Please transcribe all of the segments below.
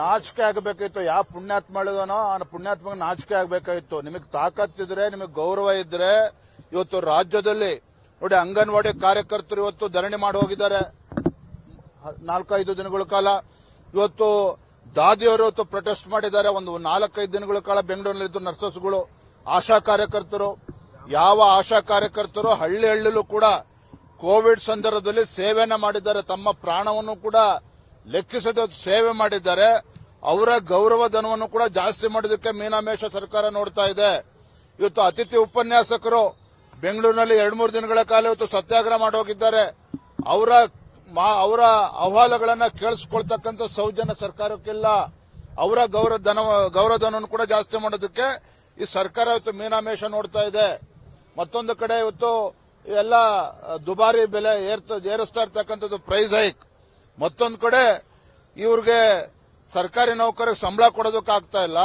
ನಾಚಿಕೆ ಆಗಬೇಕಾಯ್ತು ಯಾವ ಪುಣ್ಯಾತ್ಮ ಮಾಡಿದನೋ ಆ ಪುಣ್ಯಾತ್ಮ ನಾಚಿಕೆ ಆಗಬೇಕಾಗಿತ್ತು. ನಿಮಗೆ ತಾಕತ್ತಿದ್ರೆ ನಿಮಗೆ ಗೌರವ ಇದ್ರೆ, ಇವತ್ತು ರಾಜ್ಯದಲ್ಲಿ ನೋಡಿ, ಅಂಗನವಾಡಿ ಕಾರ್ಯಕರ್ತರು ಇವತ್ತು ಧರಣಿ ಮಾಡಿ ಹೋಗಿದ್ದಾರೆ. ನಾಲ್ಕೈದು ದಿನಗಳ ಕಾಲ ಇವತ್ತು ದಾದಿಯವರು ಇವತ್ತು ಪ್ರೊಟೆಸ್ಟ್ ಮಾಡಿದ್ದಾರೆ. ಒಂದು ನಾಲ್ಕೈದು ದಿನಗಳ ಕಾಲ ಬೆಂಗಳೂರಿನಲ್ಲಿದ್ದು ನರ್ಸಸ್ಗಳು, ಆಶಾ ಕಾರ್ಯಕರ್ತರು. ಯಾವ ಆಶಾ ಕಾರ್ಯಕರ್ತರು ಹಳ್ಳಿ ಹಳ್ಳಿಲೂ ಕೂಡ ಕೋವಿಡ್ ಸಂದರ್ಭದಲ್ಲಿ ಸೇವೆಯನ್ನ ಮಾಡಿದ್ದಾರೆ. ತಮ್ಮ ಪ್ರಾಣವನ್ನು ಕೂಡ ಲೆಕ್ಕಿಸದೆ ಸೇವೆ ಮಾಡಿದ್ದಾರೆ, ಅವರ ಗೌರವ ಧನವನ್ನು ಕೂಡ ಜಾಸ್ತಿ ಮಾಡೋದಕ್ಕೆ ಮೀನಾಮೇಷ ಸರ್ಕಾರ ನೋಡ್ತಾ ಇದೆ. ಇವತ್ತು ಅತಿಥಿ ಉಪನ್ಯಾಸಕರು ಬೆಂಗಳೂರಿನಲ್ಲಿ ಎರಡ್ ಮೂರು ದಿನಗಳ ಕಾಲ ಇವತ್ತು ಸತ್ಯಾಗ್ರಹ ಮಾಡೋಗಿದ್ದಾರೆ ಅವರ ಅವರ ಅಹವಾಲುಗಳನ್ನ ಕೇಳಿಸ್ಕೊಳ್ತಕ್ಕಂಥ ಸೌಜನ್ಯ ಸರ್ಕಾರಕ್ಕಿಲ್ಲ. ಅವರ ಗೌರವ ಧನ ಗೌರವ ಧನವನ್ನು ಕೂಡ ಜಾಸ್ತಿ ಮಾಡೋದಕ್ಕೆ ಈ ಸರ್ಕಾರ ಇವತ್ತು ಮೀನಾಮೇಷ ನೋಡ್ತಾ ಇದೆ. ಮತ್ತೊಂದು ಕಡೆ ಇವತ್ತು ಎಲ್ಲ ದುಬಾರಿ ಬೆಲೆ ಏರ್ತ- ಏರಿಸ್ತಾ ಇರ್ತಕ್ಕಂಥದ್ದು ಪ್ರೈಸ್ ಹೈಕ್. ಮತ್ತೊಂದು ಕಡೆ ಇವ್ರಿಗೆ ಸರ್ಕಾರಿ ನೌಕರಿಗೆ ಸಂಬಳ ಕೊಡೋದಕ್ಕೆ ಆಗ್ತಾ ಇಲ್ಲ.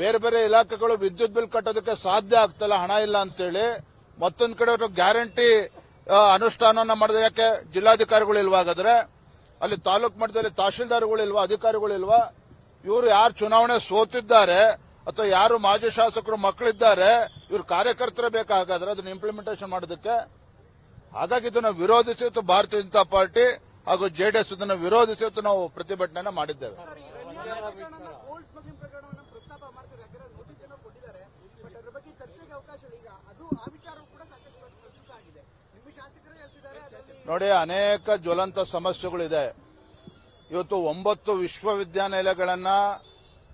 ಬೇರೆ ಬೇರೆ ಇಲಾಖೆಗಳು ವಿದ್ಯುತ್ ಬಿಲ್ ಕಟ್ಟೋದಕ್ಕೆ ಸಾಧ್ಯ ಆಗ್ತಾ ಹಣ ಇಲ್ಲ ಅಂತೇಳಿ. ಮತ್ತೊಂದು ಕಡೆ ಅವರು ಗ್ಯಾರಂಟಿ ಅನುಷ್ಠಾನವನ್ನ ಮಾಡಿದ್ರೆ ಯಾಕೆ ಜಿಲ್ಲಾಧಿಕಾರಿಗಳು ಇಲ್ವಾಗಾದ್ರೆ ಅಲ್ಲಿ ತಾಲೂಕು ಮಟ್ಟದಲ್ಲಿ ತಹಶೀಲ್ದಾರ್ಗಳು ಇಲ್ವಾ, ಅಧಿಕಾರಿಗಳು ಇಲ್ವಾ? ಇವರು ಯಾರು ಚುನಾವಣೆ ಸೋತಿದ್ದಾರೆ ಅಥವಾ ಯಾರು ಮಾಜಿ ಶಾಸಕರು ಮಕ್ಕಳಿದ್ದಾರೆ, ಇವ್ರು ಕಾರ್ಯಕರ್ತರ ಬೇಕಾಗಾದ್ರೆ ಅದನ್ನ ಇಂಪ್ಲಿಮೆಂಟೇಷನ್ ಮಾಡೋದಕ್ಕೆ. ಹಾಗಾಗಿ ಇದನ್ನು ವಿರೋಧಿಸಿತ್ತು ಭಾರತೀಯ ಜನತಾ ಪಾರ್ಟಿ ಹಾಗೂ ಜೆಡಿಎಸ್ ಇದನ್ನು ವಿರೋಧಿಸಿ ಇವತ್ತು ನಾವು ಪ್ರತಿಭಟನೆ ಮಾಡಿದ್ದೇವೆ. ನೋಡಿ ಅನೇಕ ಜ್ವಲಂತ ಸಮಸ್ಯೆಗಳಿದೆ. ಇವತ್ತು ಒಂಬತ್ತು ವಿಶ್ವವಿದ್ಯಾನಿಲಯಗಳನ್ನ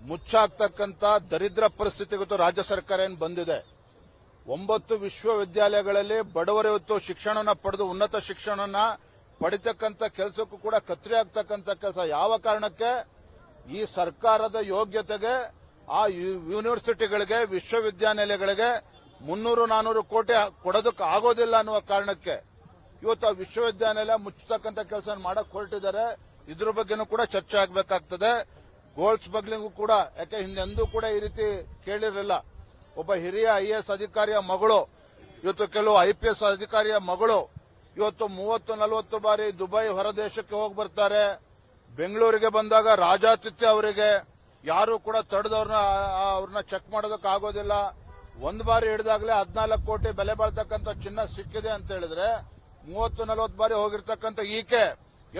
ಮುಚ್ಚಾಕ್ತಕ್ಕಂತ ದರಿದ್ರ ಪರಿಸ್ಥಿತಿ ಇವತ್ತು ರಾಜ್ಯ ಸರ್ಕಾರ ಏನು ಬಂದಿದೆ. ಒಂಬತ್ತು ವಿಶ್ವವಿದ್ಯಾಲಯಗಳಲ್ಲಿ ಬಡವರು ಇವತ್ತು ಶಿಕ್ಷಣವನ್ನು ಪಡೆದು ಉನ್ನತ ಶಿಕ್ಷಣನ ಪಡಿತಕ್ಕಂತ ಕೆಲಸಕ್ಕೂ ಕೂಡ ಕತ್ರಿ ಆಗ್ತಕ್ಕಂಥ ಕೆಲಸ. ಯಾವ ಕಾರಣಕ್ಕೆ? ಈ ಸರ್ಕಾರದ ಯೋಗ್ಯತೆಗೆ, ಆ ಯೂನಿವರ್ಸಿಟಿಗಳಿಗೆ, ವಿಶ್ವವಿದ್ಯಾನಿಲಯಗಳಿಗೆ ಮುನ್ನೂರು ನಾನೂರು ಕೋಟಿ ಕೊಡೋದಕ್ಕೆ ಆಗೋದಿಲ್ಲ ಅನ್ನುವ ಕಾರಣಕ್ಕೆ ಇವತ್ತು ಆ ವಿಶ್ವವಿದ್ಯಾನಿಲಯ ಮುಚ್ಚತಕ್ಕಂಥ ಕೆಲಸ ಮಾಡಕ್ ಹೊರಟಿದ್ದಾರೆ. ಇದ್ರ ಬಗ್ಗೆನೂ ಕೂಡ ಚರ್ಚೆ ಆಗಬೇಕಾಗ್ತದೆ. ಗೋಲ್ಡ್ ಸ್ಮಗ್ಲಿಂಗು ಕೂಡ, ಯಾಕೆ ಹಿಂದೆಂದೂ ಕೂಡ ಈ ರೀತಿ ಕೇಳಿರಲಿಲ್ಲ. ಒಬ್ಬ ಹಿರಿಯ ಐ ಎಸ್ ಅಧಿಕಾರಿಯ ಮಗಳು, ಇವತ್ತು ಕೆಲವು ಐ ಪಿ ಎಸ್ ಅಧಿಕಾರಿಯ ಮಗಳು ಇವತ್ತು ಮೂವತ್ತು, ನಲವತ್ತು ಬಾರಿ ದುಬೈ ಹೊರದೇಶಕ್ಕೆ ಹೋಗಿ ಬರ್ತಾರೆ. ಬೆಂಗಳೂರಿಗೆ ಬಂದಾಗ ರಾಜಾತಿಥ್ಯ ಅವರಿಗೆ ಯಾರು ಕೂಡ ತಡೆದವ್ರನ್ನ ಅವ್ರನ್ನ ಚೆಕ್ ಮಾಡೋದಕ್ಕೆ ಆಗೋದಿಲ್ಲ. ಒಂದ್ ಬಾರಿ ಹಿಡಿದಾಗಲೇ ಹದಿನಾಲ್ಕು ಕೋಟಿ ಬೆಲೆ ಬಾಳ್ತಕ್ಕಂಥ ಚಿನ್ನ ಸಿಕ್ಕಿದೆ ಅಂತ ಹೇಳಿದ್ರೆ, ಮೂವತ್ತು, ನಲವತ್ತು ಬಾರಿ ಹೋಗಿರ್ತಕ್ಕಂಥ ಈಕೆ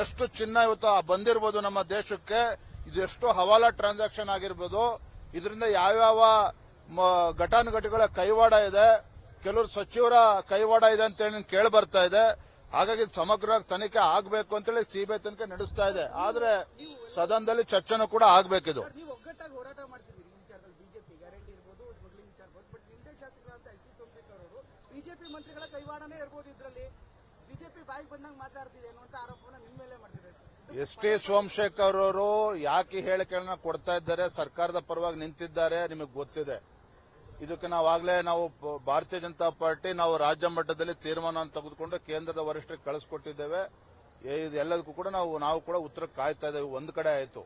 ಎಷ್ಟು ಚಿನ್ನ ಇವತ್ತು ಬಂದಿರ್ಬೋದು ನಮ್ಮ ದೇಶಕ್ಕೆ, ಇದು ಎಷ್ಟು ಹವಾಲಾ ಟ್ರಾನ್ಸಾಕ್ಷನ್ ಆಗಿರ್ಬೋದು. ಇದರಿಂದ ಯಾವ್ಯಾವ ಘಟಾನುಘಟಿಗಳ ಕೈವಾಡ ಇದೆ, ಕೆಲವರು ಸಚಿವರ ಕೈವಾಡ ಇದೆ ಅಂತ ಹೇಳಿ ಕೇಳಿ ಬರ್ತಾ ಇದೆ. ಹಾಗಾಗಿ ಸಮಗ್ರ ತನಿಖೆ ಆಗಬೇಕು ಅಂತೇಳಿ ಸಿಬಿಐ ತನಿಖೆ ನಡೆಸ್ತಾ ಇದೆ. ಆದ್ರೆ ಸದನದಲ್ಲಿ ಚರ್ಚೆನೂ ಕೂಡ ಆಗ್ಬೇಕಿದು. ಬಿಜೆಪಿ ಮಂತ್ರಿಗಳ ಕೈವಾಡನೇ ಇರ್ಬೋದು ಇದರಲ್ಲಿ. ಬಿಜೆಪಿ ಬಾಯಿಗೆ ಬಂದಂಗೆ ಮಾತಾಡ್ತಿದೆ ಅನ್ನುವಂತ ಆರೋಪವನ್ನ ನಿಮ್ಮ ಮೇಲೆ ಮಾಡ್ತಿದ್ದಾರೆ. ಎಸ್ ಟಿ ಸೋಮಶೇಖರ್ ಅವರು ಯಾಕೆ ಹೇಳಿಕೆಗಳನ್ನ ಕೊಡ್ತಾ ಇದ್ದಾರೆ ಸರ್ಕಾರದ ಪರವಾಗಿ ನಿಂತಿದ್ದಾರೆ ನಿಮಗೆ ಗೊತ್ತಿದೆ. ಇದಕ್ಕೆ ನಾವಾಗಲೇ ನಾವು ಭಾರತೀಯ ಜನತಾ ಪಾರ್ಟಿ ನಾವು ರಾಜ್ಯ ಮಟ್ಟದಲ್ಲಿ ತೀರ್ಮಾನ ತೆಗೆದುಕೊಂಡು ಕೇಂದ್ರದ ವರಿಷ್ಠರಿಗೆ ಕಳಿಸ್ಕೊಟ್ಟಿದ್ದೇವೆ. ಇದೆಲ್ಲದಕ್ಕೂ ಕೂಡ ನಾವು ನಾವು ಕೂಡ ಉತ್ತರ ಕಾಯ್ತಾ ಇದ್ದೇವೆ. ಒಂದು ಕಡೆ ಆಯಿತು.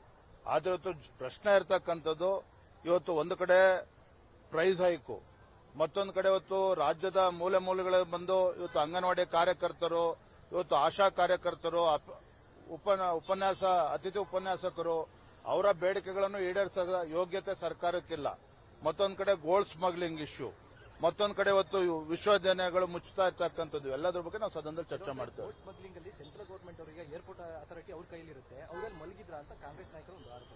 ಆದರೆ ಇವತ್ತು ಪ್ರಶ್ನೆ ಇರತಕ್ಕಂಥದ್ದು, ಇವತ್ತು ಒಂದು ಕಡೆ ಪ್ರೈಸ್ ಹೈಕು ಮತ್ತೊಂದು ಕಡೆ ಇವತ್ತು ರಾಜ್ಯದ ಮೂಲೆ ಮೂಲೆಗಳ ಬಂದು ಇವತ್ತು ಅಂಗನವಾಡಿ ಕಾರ್ಯಕರ್ತರು, ಇವತ್ತು ಆಶಾ ಕಾರ್ಯಕರ್ತರು ಉಪನ್ಯಾಸ, ಅತಿಥಿ ಉಪನ್ಯಾಸಕರು, ಅವರ ಬೇಡಿಕೆಗಳನ್ನು ಈಡೇರಿಸದ ಯೋಗ್ಯತೆ ಸರ್ಕಾರಕ್ಕಿಲ್ಲ. ಮತ್ತೊಂದು ಕಡೆ ಗೋಲ್ಡ್ ಸ್ಮಗ್ಲಿಂಗ್ ಇಶ್ಯೂ ಮತ್ತೊಂದು ಕಡೆ ಇವತ್ತು ಇವು ವಿಶ್ವವಿದ್ಯಾಲಯಗಳು ಮುಚ್ಚುತ್ತಾ ಇರ್ತಕ್ಕಂಥದ್ದು. ಎಲ್ಲದರ ಬಗ್ಗೆ ನಾವು ಸದನದಲ್ಲಿ ಚರ್ಚೆ ಮಾಡ್ತೇವೆ. ಸ್ಮಗ್ಲಿಂಗ್ ಅಲ್ಲಿ ಸೆಂಟ್ರಲ್ ಗೌರ್ಮೆಂಟ್ ಅವರಿಗೆ ಏರ್ಪೋರ್ಟ್ ಅಥಾರಿಟಿ ಅವ್ರ ಕೈಲಿರುತ್ತೆ ಅವರಲ್ಲಿ ಮಲಗಿದ್ರ ಅಂತ ಕಾಂಗ್ರೆಸ್ ನಾಯಕರು ಒಂದು ಆರೋಪ.